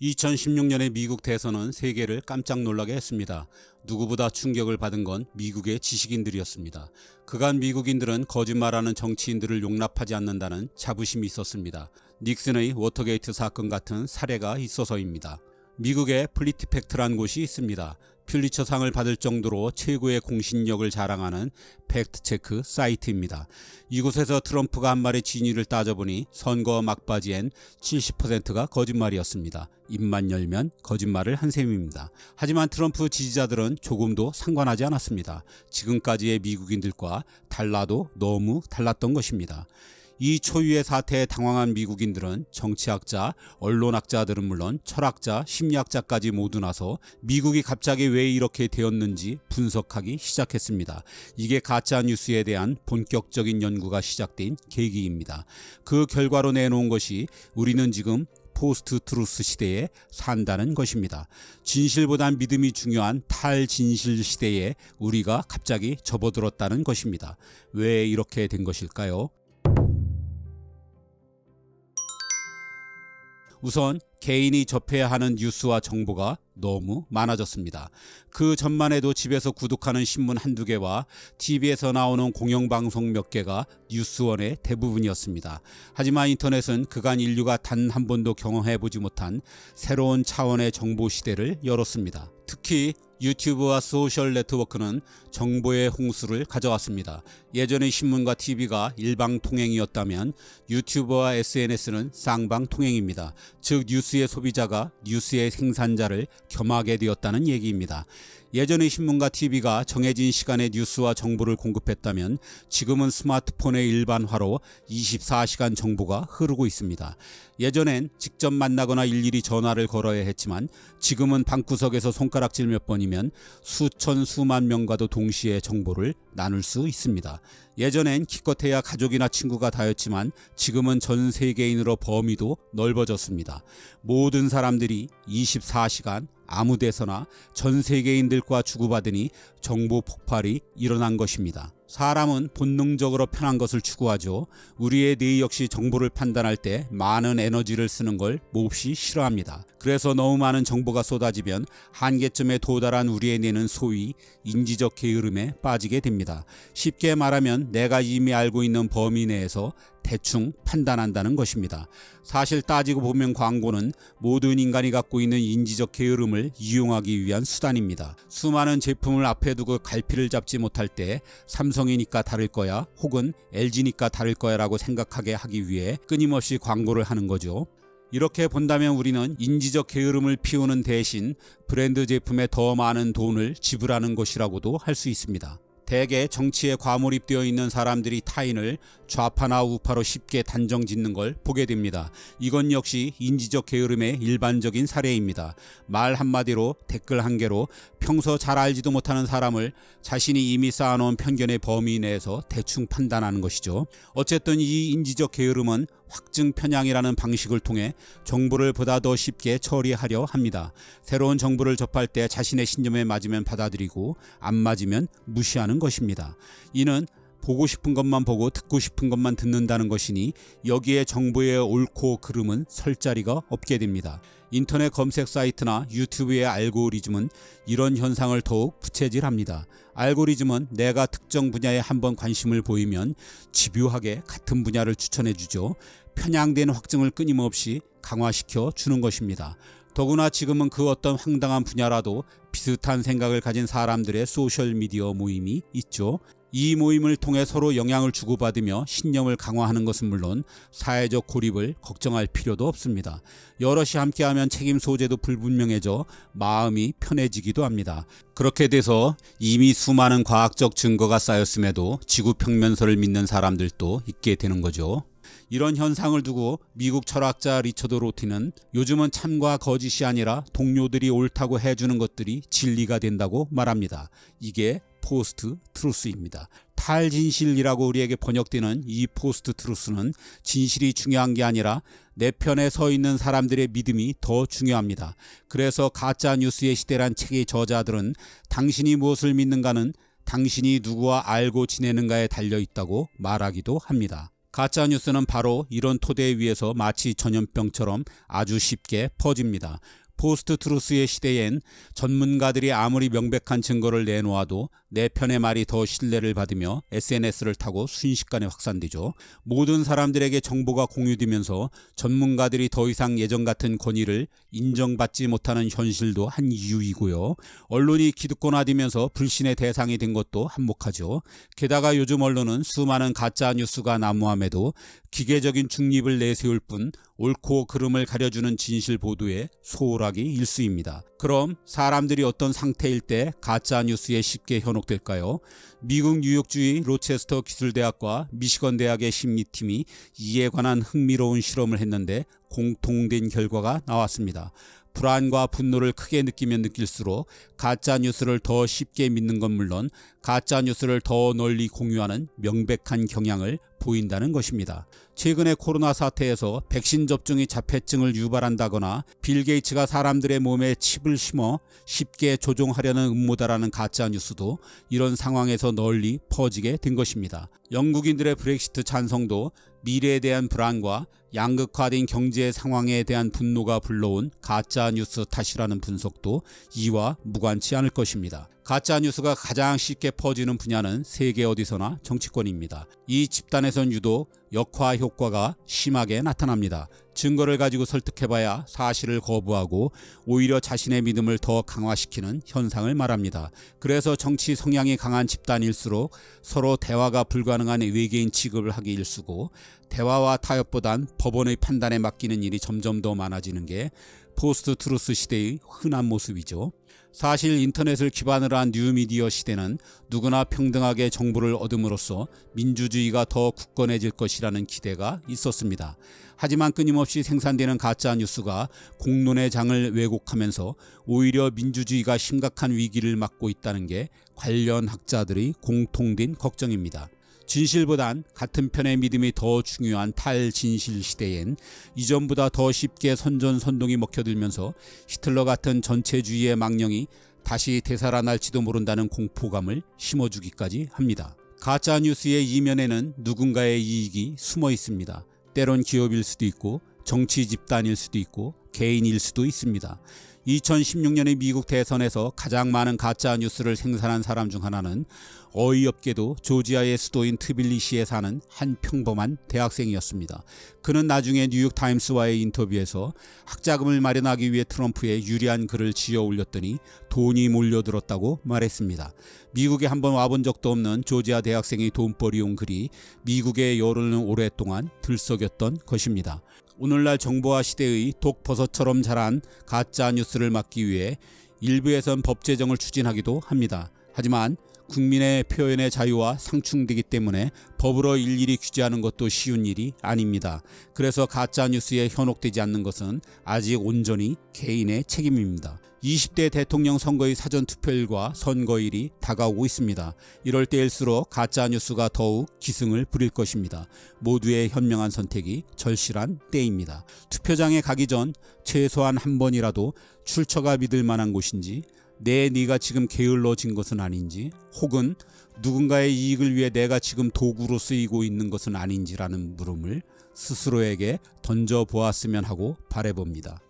2016년의 미국 대선은 세계를 깜짝 놀라게 했습니다. 누구보다 충격을 받은 건 미국의 지식인들이었습니다. 그간 미국인들은 거짓말하는 정치인들을 용납하지 않는다는 자부심이 있었습니다. 닉슨의 워터게이트 사건 같은 사례가 있어서입니다. 미국에 플리티팩트란 곳이 있습니다. 퓰리처상을 받을 정도로 최고의 공신력을 자랑하는 팩트체크 사이트입니다. 이곳에서 트럼프가 한 말의 진위를 따져보니 선거 막바지엔 70%가 거짓말이었습니다. 입만 열면 거짓말을 한 셈입니다. 하지만 트럼프 지지자들은 조금도 상관하지 않았습니다. 지금까지의 미국인들과 달라도 너무 달랐던 것입니다. 이 초유의 사태에 당황한 미국인들은 정치학자, 언론학자들은 물론 철학자, 심리학자까지 모두 나서 미국이 갑자기 왜 이렇게 되었는지 분석하기 시작했습니다. 이게 가짜 뉴스에 대한 본격적인 연구가 시작된 계기입니다. 그 결과로 내놓은 것이 우리는 지금 포스트 트루스 시대에 산다는 것입니다. 진실보단 믿음이 중요한 탈진실 시대에 우리가 갑자기 접어들었다는 것입니다. 왜 이렇게 된 것일까요? 우선 개인이 접해야 하는 뉴스와 정보가 너무 많아졌습니다. 그 전만 해도 집에서 구독하는 신문 한두 개와 TV에서 나오는 공영방송 몇 개가 뉴스원의 대부분이었습니다. 하지만 인터넷은 그간 인류가 단 한 번도 경험해보지 못한 새로운 차원의 정보 시대를 열었습니다. 특히 유튜브와 소셜 네트워크는 정보의 홍수를 가져왔습니다. 예전의 신문과 TV가 일방통행이었다면 유튜브와 SNS는 쌍방통행입니다. 즉 뉴스의 소비자가 뉴스의 생산자를 겸하게 되었다는 얘기입니다. 예전의 신문과 TV가 정해진 시간에 뉴스와 정보를 공급했다면 지금은 스마트폰의 일반화로 24시간 정보가 흐르고 있습니다. 예전엔 직접 만나거나 일일이 전화를 걸어야 했지만 지금은 방구석에서 손가락질 몇 번이 면 수천 수만 명과도 동시에 정보를 나눌 수 있습니다. 예전엔 기껏해야 가족이나 친구가 다였지만 지금은 전 세계인으로 범위도 넓어졌습니다. 모든 사람들이 24시간 아무 데서나 전 세계인들과 주고받으니 정보 폭발이 일어난 것입니다. 사람은 본능적으로 편한 것을 추구하죠. 우리의 뇌 역시 정보를 판단할 때 많은 에너지를 쓰는 걸 몹시 싫어합니다. 그래서 너무 많은 정보가 쏟아지면 한계점에 도달한 우리의 뇌는 소위 인지적 게으름에 빠지게 됩니다. 쉽게 말하면 내가 이미 알고 있는 범위 내에서 대충 판단한다는 것입니다. 사실 따지고 보면 광고는 모든 인간이 갖고 있는 인지적 게으름을 이용하기 위한 수단입니다. 수많은 제품을 앞에 두고 갈피를 잡지 못할 때 삼성이니까 다를 거야 혹은 LG니까 다를 거야 라고 생각하게 하기 위해 끊임없이 광고를 하는 거죠. 이렇게 본다면 우리는 인지적 게으름을 피우는 대신 브랜드 제품에 더 많은 돈을 지불하는 것이라고도 할 수 있습니다. 대개 정치에 과몰입되어 있는 사람들이 타인을 좌파나 우파로 쉽게 단정 짓는 걸 보게 됩니다. 이건 역시 인지적 게으름의 일반적인 사례입니다. 말 한마디로 댓글 한 개로 평소 잘 알지도 못하는 사람을 자신이 이미 쌓아놓은 편견의 범위 내에서 대충 판단하는 것이죠. 어쨌든 이 인지적 게으름은 확증 편향이라는 방식을 통해 정보를 보다 더 쉽게 처리하려 합니다. 새로운 정보를 접할 때 자신의 신념에 맞으면 받아들이고 안 맞으면 무시하는 것입니다. 이는 보고 싶은 것만 보고 듣고 싶은 것만 듣는다는 것이니 여기에 정보의 옳고 그름은 설 자리가 없게 됩니다. 인터넷 검색 사이트나 유튜브의 알고리즘은 이런 현상을 더욱 부채질합니다. 알고리즘은 내가 특정 분야에 한번 관심을 보이면 집요하게 같은 분야를 추천해 주죠. 편향된 확증을 끊임없이 강화시켜 주는 것입니다. 더구나 지금은 그 어떤 황당한 분야라도 비슷한 생각을 가진 사람들의 소셜 미디어 모임이 있죠. 이 모임을 통해 서로 영향을 주고받으며 신념을 강화하는 것은 물론 사회적 고립을 걱정할 필요도 없습니다. 여럿이 함께하면 책임 소재도 불분명해져 마음이 편해지기도 합니다. 그렇게 돼서 이미 수많은 과학적 증거가 쌓였음에도 지구 평면설을 믿는 사람들도 있게 되는 거죠. 이런 현상을 두고 미국 철학자 리처드 로티는 요즘은 참과 거짓이 아니라 동료들이 옳다고 해주는 것들이 진리가 된다고 말합니다. 이게 포스트 트루스입니다. 탈진실이라고 우리에게 번역되는 이 포스트 트루스는 진실이 중요한 게 아니라 내 편에 서 있는 사람들의 믿음이 더 중요합니다. 그래서 가짜 뉴스의 시대란 책의 저자들은 당신이 무엇을 믿는가는 당신이 누구와 알고 지내는가에 달려 있다고 말하기도 합니다. 가짜 뉴스는 바로 이런 토대 위에서 마치 전염병처럼 아주 쉽게 퍼집니다. 포스트 트루스의 시대엔 전문가들이 아무리 명백한 증거를 내놓아도 내 편의 말이 더 신뢰를 받으며 SNS를 타고 순식간에 확산되죠. 모든 사람들에게 정보가 공유되면서 전문가들이 더 이상 예전 같은 권위를 인정받지 못하는 현실도 한 이유이고요. 언론이 기득권화되면서 불신의 대상이 된 것도 한몫하죠. 게다가 요즘 언론은 수많은 가짜 뉴스가 난무함에도 기계적인 중립을 내세울 뿐 옳고 그름을 가려주는 진실 보도에 소홀하기 일쑤입니다. 그럼 사람들이 어떤 상태일 때 가짜 뉴스에 쉽게 현혹 될까요? 미국 뉴욕주의 로체스터 기술대학과 미시건 대학의 심리팀이 이에 관한 흥미로운 실험을 했는데 공통된 결과가 나왔습니다. 불안과 분노를 크게 느끼면 느낄수록 가짜 뉴스를 더 쉽게 믿는 건 물론 가짜 뉴스를 더 널리 공유하는 명백한 경향을 보인다는 것입니다. 최근에 코로나 사태에서 백신 접종이 자폐증을 유발한다거나 빌 게이츠가 사람들의 몸에 칩을 심어 쉽게 조종하려는 음모다라는 가짜 뉴스도 이런 상황에서 널리 퍼지게 된 것입니다. 영국인들의 브렉시트 찬성도 미래에 대한 불안과 양극화된 경제 상황에 대한 분노가 불러온 가짜 뉴스 탓이라는 분석도 이와 무관치 않을 것입니다. 가짜 뉴스가 가장 쉽게 퍼지는 분야는 세계 어디서나 정치권입니다. 이 집단에선 유독 역화 효과가 심하게 나타납니다. 증거를 가지고 설득해봐야 사실을 거부하고 오히려 자신의 믿음을 더 강화시키는 현상을 말합니다. 그래서 정치 성향이 강한 집단일수록 서로 대화가 불가능한 외계인 취급을 하기 일쑤고 대화와 타협보단 법원의 판단에 맡기는 일이 점점 더 많아지는 게 포스트 트루스 시대의 흔한 모습이죠. 사실 인터넷을 기반으로 한 뉴미디어 시대는 누구나 평등하게 정보를 얻음으로써 민주주의가 더 굳건해질 것이라는 기대가 있었습니다. 하지만 끊임없이 생산되는 가짜 뉴스가 공론의 장을 왜곡하면서 오히려 민주주의가 심각한 위기를 맞고 있다는 게 관련 학자들의 공통된 걱정입니다. 진실보단 같은 편의 믿음이 더 중요한 탈진실 시대엔 이전보다 더 쉽게 선전선동이 먹혀들면서 히틀러 같은 전체주의의 망령이 다시 되살아날지도 모른다는 공포감을 심어주기까지 합니다. 가짜 뉴스의 이면에는 누군가의 이익이 숨어 있습니다. 때론 기업일 수도 있고 정치 집단일 수도 있고 개인일 수도 있습니다. 2016년의 미국 대선에서 가장 많은 가짜 뉴스를 생산한 사람 중 하나는 어이없게도 조지아의 수도인 트빌리시에 사는 한 평범한 대학생이었습니다. 그는 나중에 뉴욕 타임스와의 인터뷰에서 학자금을 마련하기 위해 트럼프에 유리한 글을 지어 올렸더니 돈이 몰려들었다고 말했습니다. 미국에 한번 와본 적도 없는 조지아 대학생이 돈벌이 온 글이 미국의 여론을 오랫동안 들썩였던 것입니다. 오늘날 정보화 시대의 독버섯처럼 자란 가짜 뉴스를 막기 위해 일부에선 법 제정을 추진하기도 합니다. 하지만 국민의 표현의 자유와 상충되기 때문에 법으로 일일이 규제하는 것도 쉬운 일이 아닙니다. 그래서 가짜 뉴스에 현혹되지 않는 것은 아직 온전히 개인의 책임입니다. 20대 대통령 선거의 사전 투표일과 선거일이 다가오고 있습니다. 이럴 때일수록 가짜 뉴스가 더욱 기승을 부릴 것입니다. 모두의 현명한 선택이 절실한 때입니다. 투표장에 가기 전 최소한 한 번이라도 출처가 믿을 만한 곳인지 내 네가 지금 게을러진 것은 아닌지 혹은 누군가의 이익을 위해 내가 지금 도구로 쓰이고 있는 것은 아닌지라는 물음을 스스로에게 던져 보았으면 하고 바래봅니다.